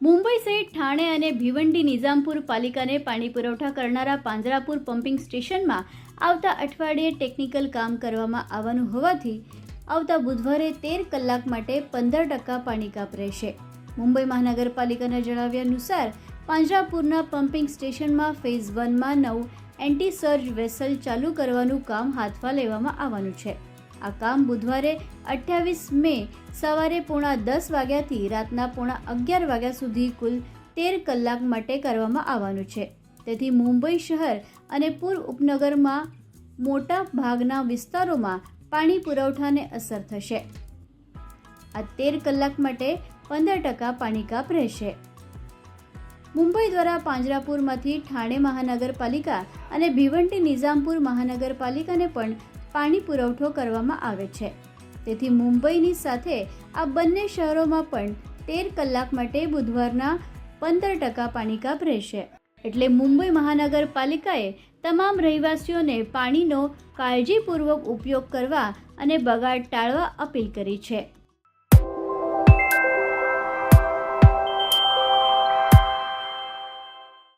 મુંબઈ સહિત ઠાણે અને ભિવંડી નિઝામપુર પાલિકાને પાણી પુરવઠા કરનારા પાંજરાપુર પમ્પિંગ સ્ટેશનમાં આવતા અઠવાડિયે ટેકનિકલ કામ કરવામાં આવવાનું હોવાથી આવતા બુધવારે તેર કલાક માટે પંદર ટકા પાણી કાપ રહેશે. મુંબઈ મહાનગરપાલિકાના જણાવ્યા અનુસાર, પાંજરાપુરના પમ્પિંગ સ્ટેશનમાં ફેઝ વનમાં નવું એન્ટી સર્જ વેસલ ચાલુ કરવાનું કામ હાથમાં લેવામાં આવવાનું છે. આ કામ બુધવારે અઠ્યાવીસ મે સવારે પોણા દસ વાગ્યાથી રાતના પોણા અગિયાર વાગ્યા સુધી કુલ તેર કલાક માટે કરવામાં આવવાનું છે. તેથી મુંબઈ શહેર અને પૂર્વ ઉપનગરમાં મોટા ભાગના વિસ્તારોમાં પાણી પુરવઠાને અસર થશે. આ તેર કલાક માટે પંદર ટકા પાણી કાપ રહેશે. મુંબઈ દ્વારા પાંજરાપુરમાંથી ઠાણે મહાનગરપાલિકા અને ભિવંડી નિઝામપુર મહાનગરપાલિકાને પણ પાણી પુરવઠો કરવામાં આવે છે. તેથી મુંબઈની સાથે આ બંને શહેરોમાં પણ તેર કલાક માટે બુધવારના પંદર ટકા પાણી કાપ રહેશે. એટલે મુંબઈ મહાનગરપાલિકાએ તમામ રહેવાસીઓને પાણીનો કાળજીપૂર્વક ઉપયોગ કરવા અને બગાડ ટાળવા અપીલ કરી છે.